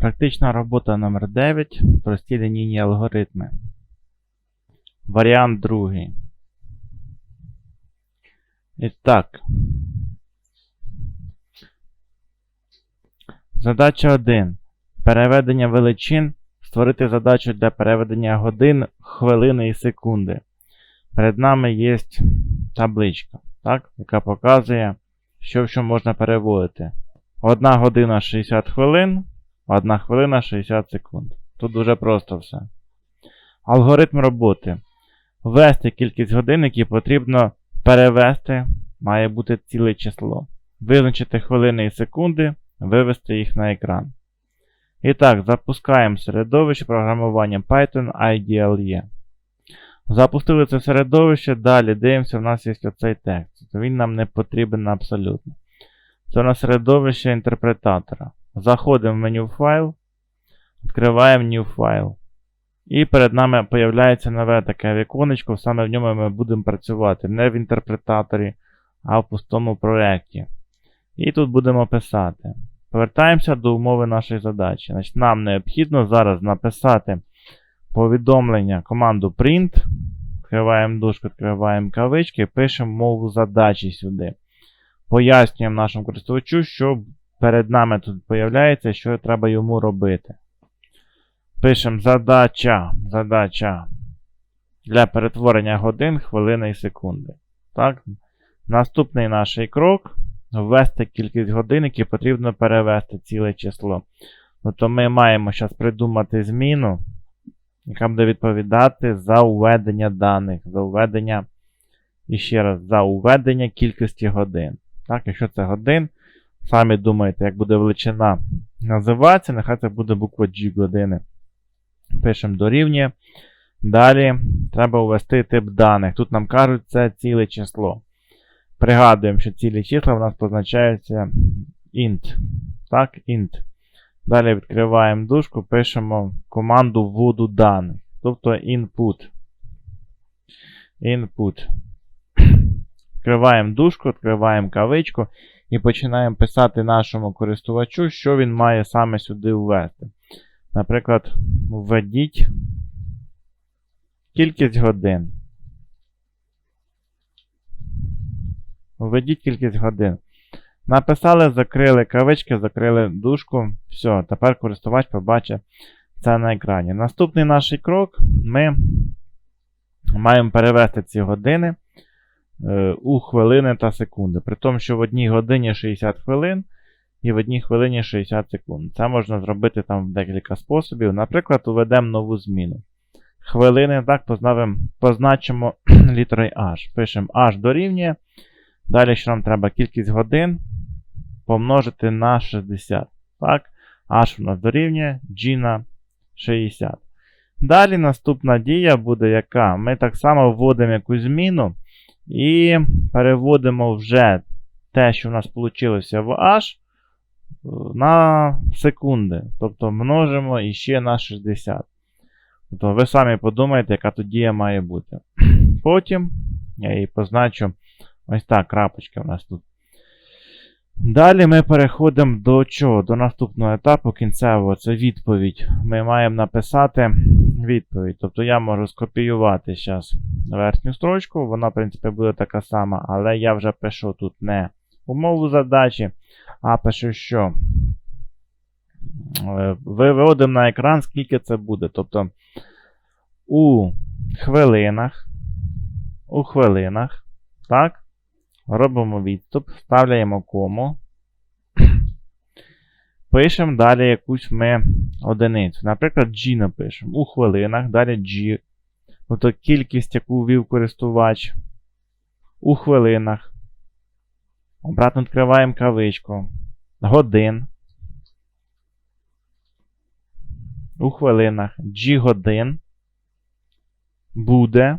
Практична робота номер 9 Прості лінійні алгоритми. Варіант другий. І так. Задача 1. Переведення величин. Створити задачу для переведення годин, хвилини і секунди. Перед нами є табличка, так, яка показує, що що можна переводити. 1 година 60 хвилин, 1 хвилина 60 секунд. Тут дуже просто все. Алгоритм роботи. Ввести кількість годин, які потрібно перевести, має бути ціле число. Визначити хвилини і секунди, вивести їх на екран. І так, запускаємо середовище програмування Python IDLE. Запустили це середовище, далі дивимося, в нас є оцей текст. Він нам не потрібен абсолютно. Це у нас середовище інтерпретатора. Заходимо в меню файл, відкриваємо New File. І перед нами з'являється нове таке віконечко, саме в ньому ми будемо працювати. Не в інтерпретаторі, а в пустому проєкті. І тут будемо писати. Повертаємося до умови нашої задачі. Значить, Нам необхідно зараз написати повідомлення команду print. Відкриваємо дужку, відкриваємо кавички, пишемо мову задачі сюди. Пояснюємо нашому користувачу, що перед нами тут з'являється, що треба йому робити. Пишемо задача. Задача для перетворення годин, хвилини і секунди. Так? Наступний наш крок ввести кількість годин, які потрібно перевести ціле число. Тобто ми маємо зараз придумати зміну, яка буде відповідати за введення даних, за введення, і ще раз, за введення кількості годин. Так, Якщо це годин, самі думаєте, як буде величина називатися, нехай це буде буква G години. Пишемо дорівнює. Далі треба ввести тип даних. Тут нам кажуть, це ціле число. Пригадуємо, що цілі числа в нас позначаються int. Так, int. Далі відкриваємо дужку, пишемо команду вводу даних. Тобто input. Input. Відкриваємо дужку, відкриваємо кавичку і починаємо писати нашому користувачу, що він має саме сюди ввести. Наприклад, введіть кількість годин. Введіть кількість годин. Написали, закрили кавички, закрили дужку. Все, тепер користувач побачить це на екрані. Наступний наш крок ми маємо перевести ці години у хвилини та секунди. При тому, що в одній годині 60 хвилин і в одній хвилині 60 секунд. Це можна зробити там в декілька способів. Наприклад, уведемо нову зміну. Хвилини, так, позначимо, позначимо літерою H. Пишемо H дорівнює. Далі, що нам треба кількість годин помножити на 60. Так, H у нас дорівнює G на 60. Далі наступна дія буде яка? Ми так само вводимо якусь зміну і переводимо вже те, що в нас вийшло в H на секунди. Тобто множимо іще на 60. Тобто ви самі подумаєте, яка тут дія має бути. Потім я її позначу. Ось так, крапочка у нас тут. Далі ми переходимо до чого? До наступного етапу кінцевого це відповідь. Ми маємо написати відповідь. Тобто я можу скопіювати зараз верхню строчку, вона, в принципі, буде така сама, але я вже пишу тут не умову задачі, а пишу, що е, виводимо на екран, скільки це буде. Тобто у хвилинах, у хвилинах, так? Робимо відступ, вставляємо кому. Пишемо далі якусь ми одиницю. Наприклад, G напишемо. У хвилинах, далі G. Тобто кількість, яку ввів користувач. У хвилинах. Обратно відкриваємо кавичку. Годин. У хвилинах. G годин. Буде.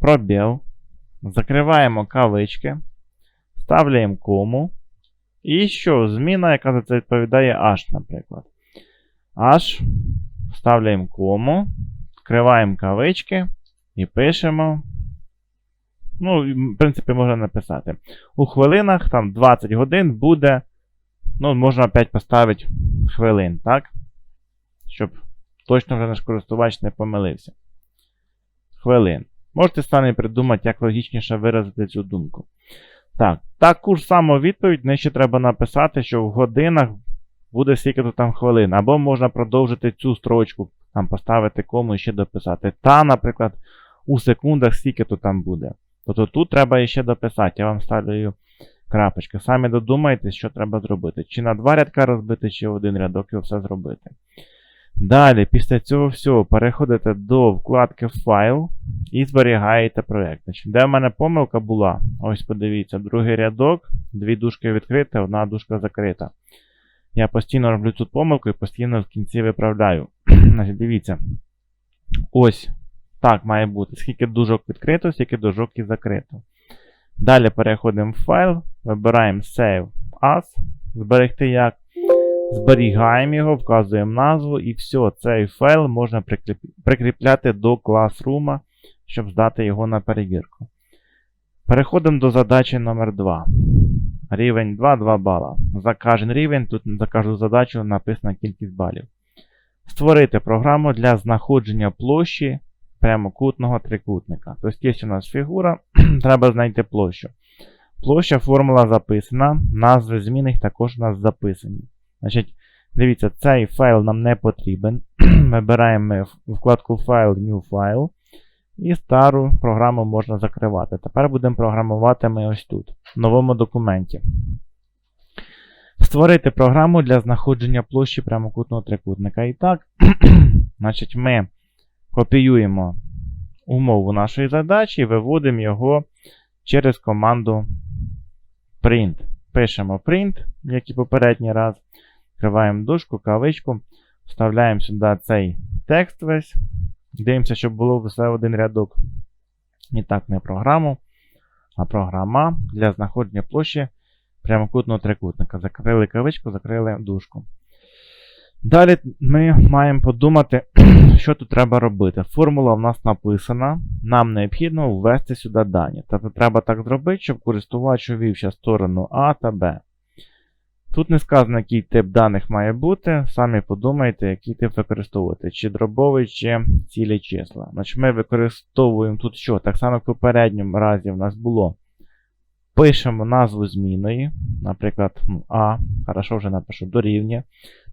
пробіл. Закриваємо кавички. Вставляємо кому. І що? Зміна, яка за це відповідає H, наприклад. H. Вставляємо кому. Відкриваємо кавички. І пишемо. Ну, в принципі, можна написати. У хвилинах там 20 годин буде Ну, можна опять поставити хвилин, так? Щоб точно вже наш користувач не помилився. Хвилин. Можете самі придумати, як логічніше виразити цю думку. Так, таку ж саму відповідь нижче треба написати, що в годинах буде скільки-то там хвилин. Або можна продовжити цю строчку, там поставити кому і ще дописати. Та, наприклад, у секундах скільки-то там буде. Тобто тут треба ще дописати. Я вам ставлю крапочки. Самі додумайтесь, що треба зробити. Чи на два рядка розбити, чи один рядок і все зробити. Далі, після цього всього, переходите до вкладки Файл і зберігаєте проєкт. Де в мене помилка була? Ось подивіться, другий рядок, дві дужки відкриті, одна дужка закрита. Я постійно роблю цю помилку і постійно в кінці виправляю. Значить, Дивіться. Ось так має бути. Скільки дужок відкрито, скільки дужок і закрито. Далі переходимо в файл, вибираємо Save As, зберегти як. Зберігаємо його, вказуємо назву, і все, цей файл можна прикріпляти до Classroom, щоб здати його на перевірку. Переходимо до задачі номер 2 Рівень 2, 2 бала. За кожен рівень, тут за кожну задачу написана кількість балів. Створити програму для знаходження площі прямокутного трикутника. Тобто, є у нас фігура, треба знайти площу. Площа формула записана, назви змінних також у нас записані. Значить, Дивіться, цей файл нам не потрібен. Вибираємо вкладку Файл, New File. І стару програму можна закривати. Тепер будемо програмувати ми ось тут, в новому документі. Створити програму для знаходження площі прямокутного трикутника. І так, значить, ми копіюємо умову нашої задачі і виводимо його через команду print. Пишемо print, як і попередній раз. Відкриваємо дужку, кавичку, вставляємо сюди цей текст весь. Дивимося, щоб було все один рядок. І так, не програму, а програма для знаходження площі прямокутного трикутника. Закрили кавичку, закрили дужку. Далі ми маємо подумати, що тут треба робити. Формула в нас написана. Нам необхідно ввести сюди дані. Тобто треба так зробити, щоб користувач увів сторону А та Б. Тут не сказано, який тип даних має бути. Самі подумайте, який тип використовувати, чи дробовий, чи цілі числа. Значить, Ми використовуємо тут що? Так само, як в попередньому разі в нас було. Пишемо назву зміної, наприклад, ну, А, хорошо вже напишу дорівнює.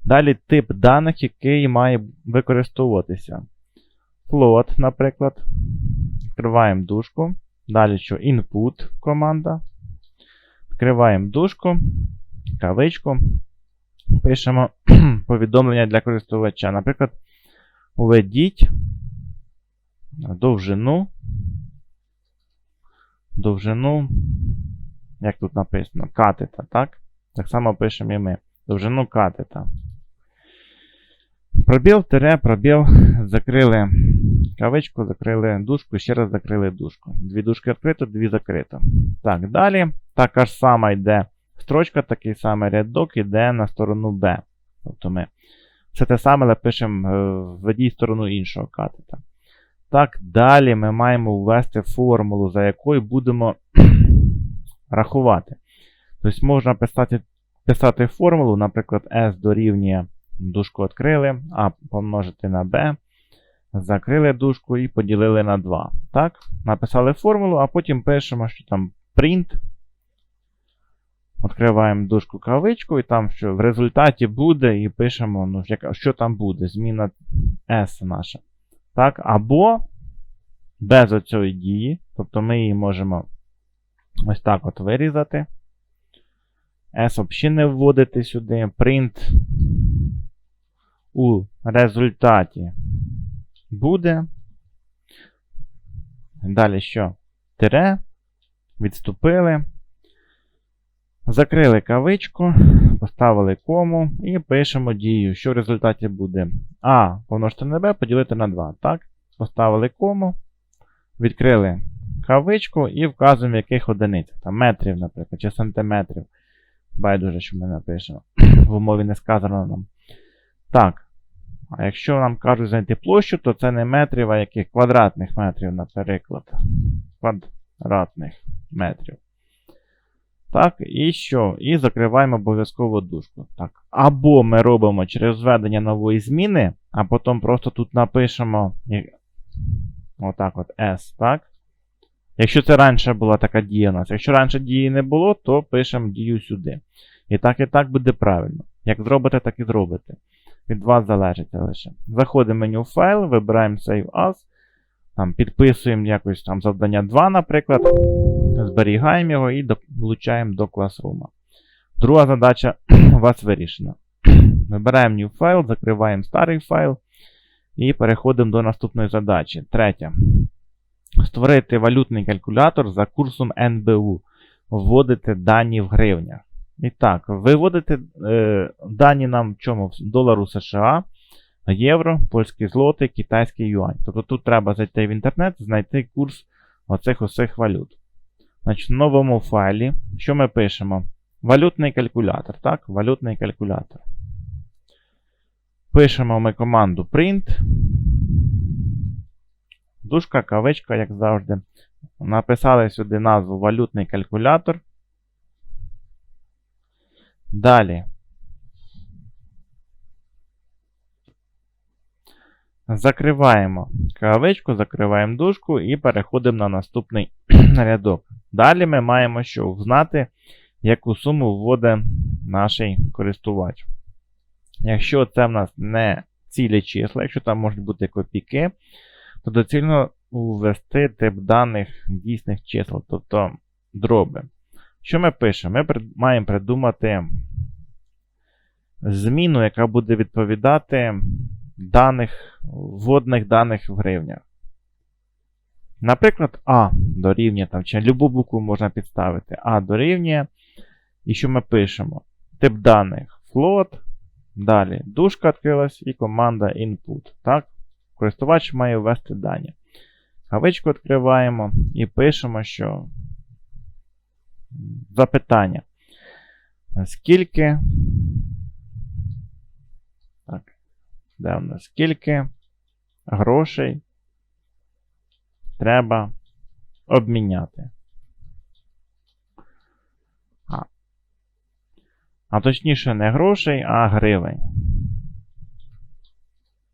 Далі тип даних, який має використовуватися. Float, наприклад. Відкриваємо дужку. Далі що? Input команда. Відкриваємо дужку кавичку. Пишемо повідомлення для користувача. Наприклад, введіть довжину. Довжину, як тут написано, катета, так? Так само пишемо і ми. Довжину катета. Пробіл, тире, пробіл, закрили кавичку, закрили дужку, ще раз закрили дужку. Дві дужки відкрито, дві закрито. Так, далі. Така ж сама йде строчка, такий самий рядок йде на сторону B. Тобто ми все те саме але пишемо е, введіть сторону іншого катета. Так, далі ми маємо ввести формулу, за якою будемо рахувати. Тобто можна писати писати формулу, наприклад, S дорівнює дужку відкрили, А помножити на B. Закрили дужку і поділили на 2. Так, Написали формулу, а потім пишемо, що там print Відкриваємо дужку кавичку, і там що в результаті буде, і пишемо, ну, що там буде, зміна S наша. Так, Або без оцієї дії, тобто ми її можемо ось так от вирізати. S взагалі не вводити сюди. Print у результаті буде. Далі що? Тире. Відступили. Закрили кавичку, поставили кому і пишемо дію, що в результаті буде А помножити на Б поділити на 2. Так? Поставили кому, відкрили кавичку і вказуємо, в яких одиницях. Там метрів, наприклад, чи сантиметрів. Байдуже, що ми напишемо. В умові не сказано нам. Так. А якщо нам кажуть знайти площу, то це не метрів, а яких квадратних метрів, наприклад. Квадратних метрів. Так, і що? І закриваємо обов'язково дужку. Так. Або ми робимо через введення нової зміни, а потім просто тут напишемо отак от S, так? Якщо це раніше була така дія у нас. Якщо раніше дії не було, то пишемо дію сюди. І так, і так буде правильно. Як зробите, так і зробите. Від вас залежить лише. Заходимо в меню файл, вибираємо Save As. Там, підписуємо якось там завдання 2, наприклад. Зберігаємо його і долучаємо до Classroom. Друга задача у вас вирішена. Вибираємо New File, закриваємо старий файл і переходимо до наступної задачі. Третя. Створити валютний калькулятор за курсом НБУ. Вводити дані в гривнях. І так, виводити е, дані нам в чому? Долару США, євро, польські злоти, китайський юань. Тобто тут треба зайти в інтернет, знайти курс оцих усіх валют. Значить, в новому файлі, що ми пишемо? Валютний калькулятор. Так, валютний калькулятор. Пишемо ми команду print. Дужка, кавичка, як завжди. Написали сюди назву валютний калькулятор. Далі. Закриваємо кавичку, закриваємо дужку і переходимо на наступний рядок. Далі ми маємо що знати, яку суму вводить наш користувач. Якщо це в нас не цілі числа, якщо там можуть бути копійки, то доцільно ввести тип даних дійсних чисел, тобто дроби. Що ми пишемо? Ми маємо придумати зміну, яка буде відповідати даних, вводних даних в гривнях. Наприклад, А дорівнює, там, чи любу букву можна підставити. А дорівнює. І що ми пишемо? Тип даних float. Далі дужка відкрилась і команда input. Так? Користувач має ввести дані. Кавичку відкриваємо і пишемо, що запитання. Скільки. Так. Де в нас? Скільки грошей треба обміняти? А. а точніше, не грошей, а гривень.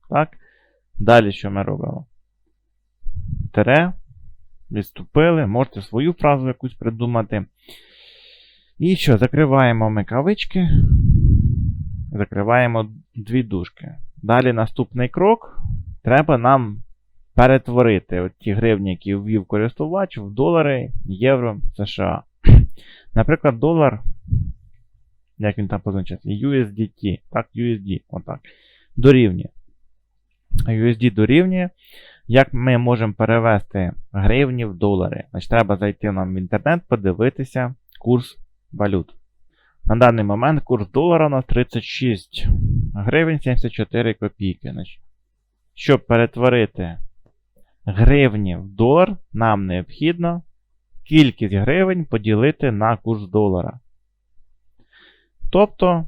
Так. Далі що ми робимо? Тере. Відступили. Можете свою фразу якусь придумати. І що? Закриваємо ми кавички. Закриваємо дві дужки. Далі наступний крок. Треба нам перетворити от ті гривні, які ввів користувач, в долари, євро, США. Наприклад, долар. Як він там позначається? USDT. Так, USD. Отак. Дорівнює. USD дорівнює. Як ми можемо перевести гривні в долари? Значить, треба зайти нам в інтернет, подивитися курс валют. На даний момент курс долара у нас 36 гривень 74 копійки. Значить, щоб перетворити гривні в долар, нам необхідно кількість гривень поділити на курс долара. Тобто,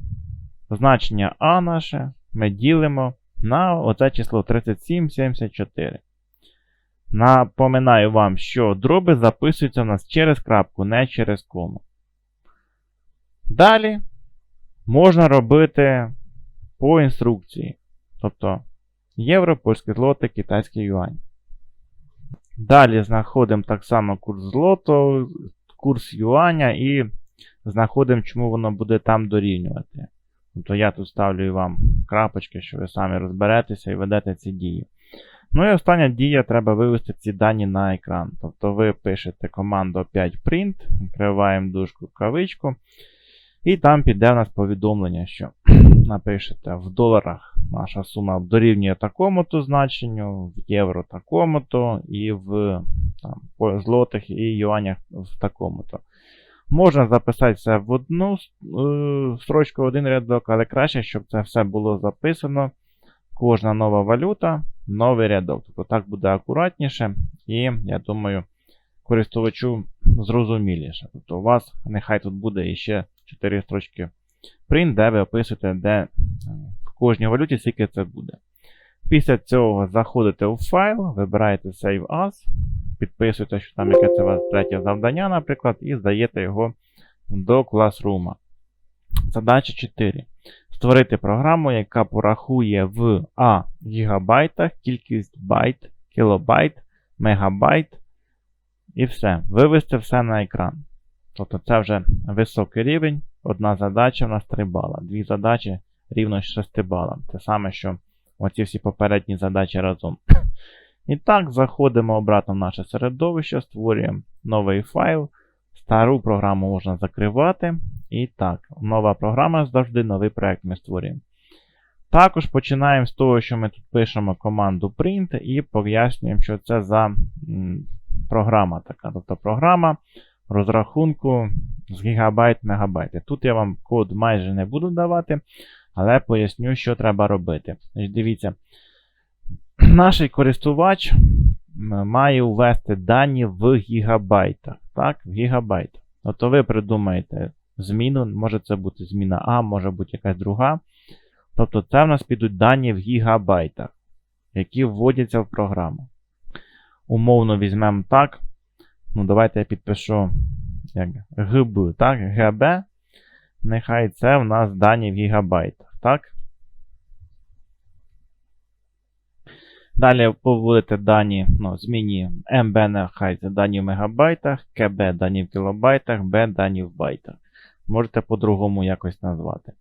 значення А наше ми ділимо на оце число 3774. Напоминаю вам, що дроби записуються у нас через крапку, не через кому. Далі можна робити по інструкції. Тобто євро, польське злоте, китайський юань. Далі знаходимо так само курс злоту, курс юаня і знаходимо, чому воно буде там дорівнювати. Тобто я тут ставлю вам крапочки, що ви самі розберетеся і ведете ці дії. Ну і остання дія, треба вивести ці дані на екран. Тобто ви пишете команду 5 print, відкриваємо дужку кавичку. І там піде у нас повідомлення, що напишете в доларах наша сума дорівнює такому-то значенню, в євро такому-то, і в там, злотих і юанях в такому-то. Можна записати все в одну е, строчку, один рядок, але краще, щоб це все було записано. Кожна нова валюта, новий рядок. Тобто так буде акуратніше, і я думаю, користувачу зрозуміліше. Тобто у вас нехай тут буде іще 4 строчки print, де ви описуєте, де е, кожній валюті скільки це буде. Після цього заходите у файл, вибираєте Save As, підписуєте, що там яке це у вас третє завдання, наприклад, і здаєте його до Classroom. Задача 4. Створити програму, яка порахує в А гігабайтах кількість байт, кілобайт, мегабайт і все. Вивести все на екран. Тобто це вже високий рівень. Одна задача в нас 3 бала. Дві задачі рівно 6 балам. Те саме, що оці всі попередні задачі разом. І так, заходимо обратно в наше середовище, створюємо новий файл. Стару програму можна закривати. І так, нова програма завжди новий проект ми створюємо. Також починаємо з того, що ми тут пишемо команду print і пояснюємо, що це за програма така. Тобто програма розрахунку з гігабайт мегабайт. Тут я вам код майже не буду давати, але поясню, що треба робити. Дивіться, наш користувач має ввести дані в гігабайтах. Так, в гігабайтах. Тобто ви придумаєте зміну, може це бути зміна А, може бути якась друга. Тобто це в нас підуть дані в гігабайтах, які вводяться в програму. Умовно візьмемо так. Ну, давайте я підпишу як ГБ, так, ГБ. Нехай це в нас дані в гігабайтах, так? Далі поводите дані, ну, зміні МБ нехай це дані в мегабайтах, КБ дані в кілобайтах, Б дані в байтах. Можете по-другому якось назвати.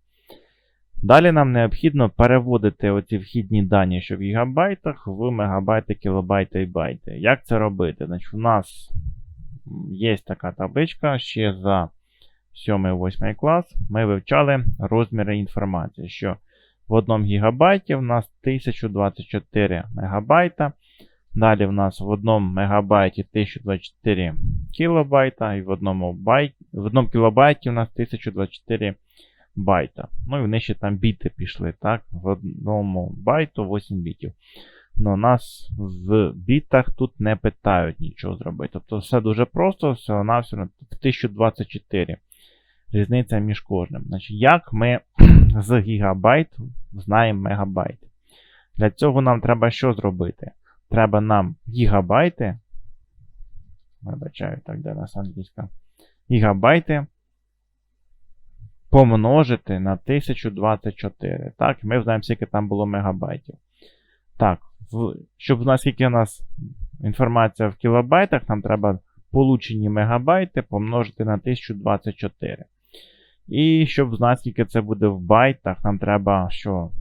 Далі нам необхідно переводити оці вхідні дані, що в гігабайтах, в мегабайти, кілобайти і байти. Як це робити? Значить, У нас є така табличка ще за 7-8 клас. Ми вивчали розміри інформації, що в 1 гігабайті в нас 1024 мегабайта. Далі в нас в 1 мегабайті 1024 кілобайта, і в 1 байт, в 1 кілобайті у нас 1024 байта. Ну і вони ще там біти пішли, так? В одному байту 8 бітів. Но нас в бітах тут не питають нічого зробити. Тобто все дуже просто, все на все в 1024. Різниця між кожним. Значить, Як ми з гігабайт знаємо мегабайт? Для цього нам треба що зробити? Треба нам гігабайти. Вибачаю, так, де нас англійська. Гігабайти помножити на 1024. Так, ми знаємо, скільки там було мегабайтів. Так, в, щоб у нас скільки у нас інформація в кілобайтах, нам треба получені мегабайти помножити на 1024. І щоб знати, скільки це буде в байтах, нам треба що?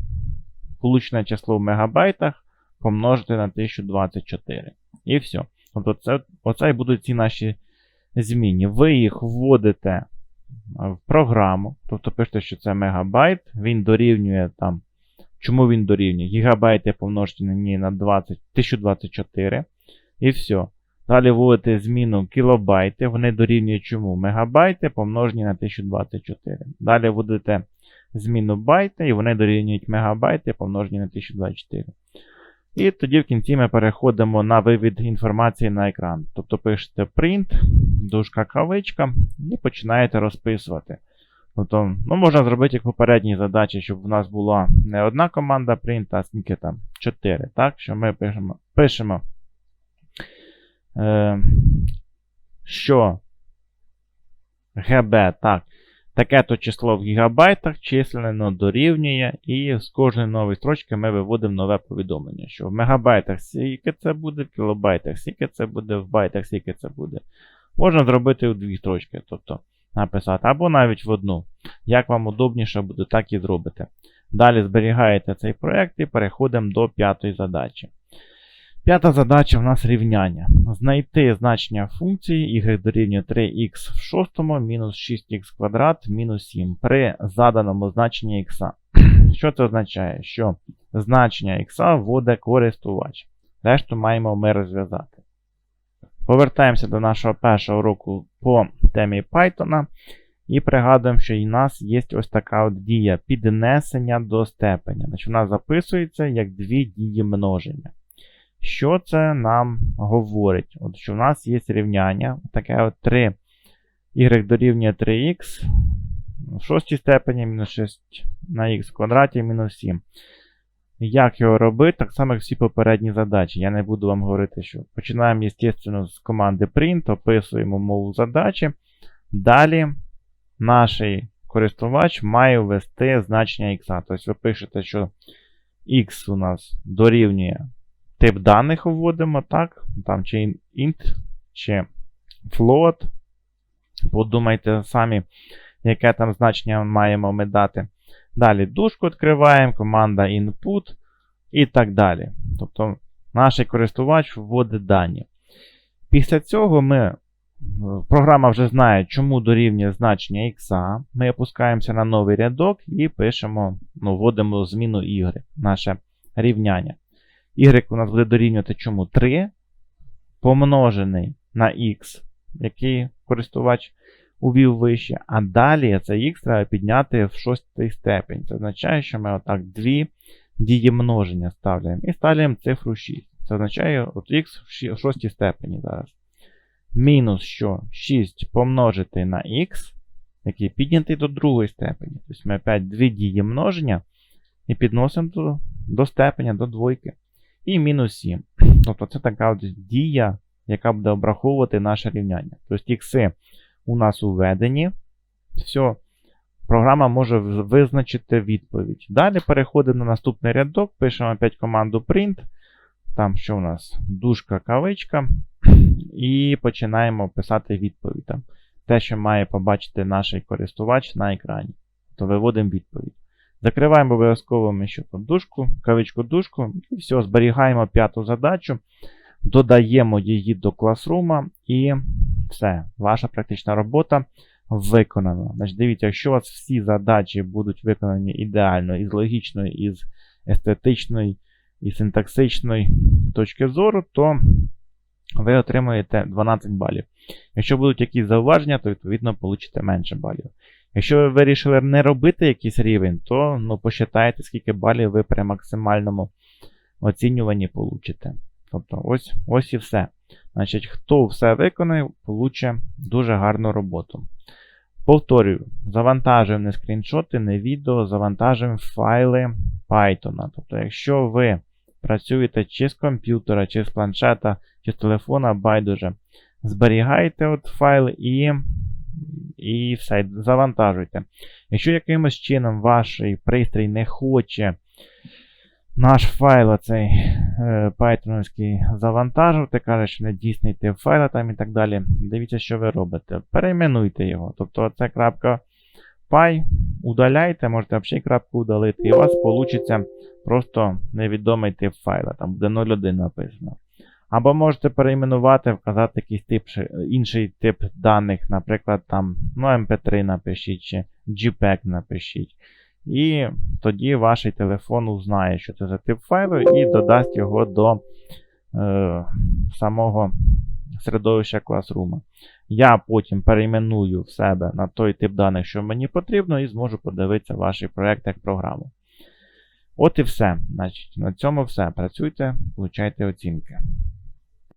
Получене число в мегабайтах помножити на 1024. І все. Тобто, це, оце і будуть ці наші зміни. Ви їх вводите в програму. Тобто пишете, що це мегабайт, він дорівнює там. Чому він дорівнює? Гігабайти помножені на 20, 1024. І все. Далі вводите зміну кілобайти, вони дорівнюють чому? Мегабайти помножені на 1024. Далі вводите зміну байти, і вони дорівнюють мегабайти помножені на 1024. І тоді в кінці ми переходимо на вивід інформації на екран. Тобто пишете print, дужка кавичка, і починаєте розписувати. Тобто, ну, Можна зробити як попередні задачі, щоб в нас була не одна команда print, а скільки там 4. Так, що ми пишемо, пишемо е, що GB, так, таке-то число в гігабайтах численно дорівнює, і з кожної нової строчки ми виводимо нове повідомлення, що в мегабайтах скільки це буде, в кілобайтах скільки це буде, в байтах скільки це буде. Можна зробити у дві строчки, тобто написати, або навіть в одну. Як вам удобніше буде, так і зробите. Далі зберігаєте цей проєкт і переходимо до п'ятої задачі. П'ята задача в нас рівняння. Знайти значення функції y дорівнює 3х в шостому мінус 6х квадрат мінус 7 при заданому значенні х. Що це означає? Що значення х вводить користувач. Решту маємо ми розв'язати. Повертаємося до нашого першого уроку по темі Python. І пригадуємо, що у нас є ось така от дія піднесення до степеня. Значить, Вона записується як дві дії множення. Що це нам говорить? От Що в нас є рівняння, таке от 3 y дорівнює 3х в шостій степені мінус 6 на х квадраті мінус 7. Як його робити? Так само, як всі попередні задачі. Я не буду вам говорити, що починаємо, звісно, з команди print, описуємо мову задачі. Далі наш користувач має ввести значення x. Тобто ви пишете, що x у нас дорівнює тип даних вводимо, так? Там чи int, чи float. Подумайте самі, яке там значення маємо ми дати. Далі дужку відкриваємо, команда input і так далі. Тобто наш користувач вводить дані. Після цього ми, програма вже знає, чому дорівнює значення x. Ми опускаємося на новий рядок і пишемо, ну, вводимо зміну y, наше рівняння. Y у нас буде дорівнювати чому 3 помножений на x, який користувач увів вище. А далі цей x треба підняти в шостий степень. Це означає, що ми отак дві дії множення ставляємо. І ставляємо цифру 6. Це означає от x в шостій степені зараз. Мінус що 6 помножити на x, який піднятий до другої степені. Тобто ми опять дві дії множення і підносимо до, до степеня, до двойки. І мінус 7. Тобто це така дія, яка буде обраховувати наше рівняння. Тобто ікси у нас уведені. Все, програма може визначити відповідь. Далі переходимо на наступний рядок, пишемо опять команду print. Там що у нас? Дужка, кавичка. І починаємо писати відповідь. Там, Те, що має побачити наш користувач на екрані. То виводимо відповідь. Закриваємо обов'язково ми що тут дужку, кавичку дужку, і все, зберігаємо п'яту задачу, додаємо її до класрума, і все, ваша практична робота виконана. Значить, Дивіться, якщо у вас всі задачі будуть виконані ідеально із логічної, із естетичної і синтаксичної точки зору, то ви отримаєте 12 балів. Якщо будуть якісь зауваження, то відповідно получите менше балів. Якщо ви вирішили не робити якийсь рівень, то ну, посчитайте, скільки балів ви при максимальному оцінюванні получите. Тобто, ось ось і все. Значить, Хто все виконає, получить дуже гарну роботу. Повторюю, завантажуємо не скріншоти, не відео, завантажуємо файли Python. Тобто, якщо ви працюєте чи з комп'ютера, чи з планшета, чи з телефона, байдуже, зберігайте от файл і і все, завантажуйте. Якщо якимось чином ваш пристрій не хоче наш файл оцей е, Python завантажувати, каже, що не тип файла там і так далі. Дивіться, що ви робите. Перейменуйте його. Тобто це крапка py, удаляйте, можете взагалі крапку удалити, і у вас вийде просто невідомий тип файла. Там буде 01 написано. Або можете перейменувати, вказати якийсь тип, інший тип даних, наприклад, там ну, MP3 напишіть чи JPEG напишіть. І тоді ваш телефон узнає, що це за тип файлу, і додасть його до е, самого середовища Classroom. Я потім перейменую в себе на той тип даних, що мені потрібно, і зможу подивитися ваш проєкт як програму. От і все. Значить, На цьому все. Працюйте, получайте оцінки.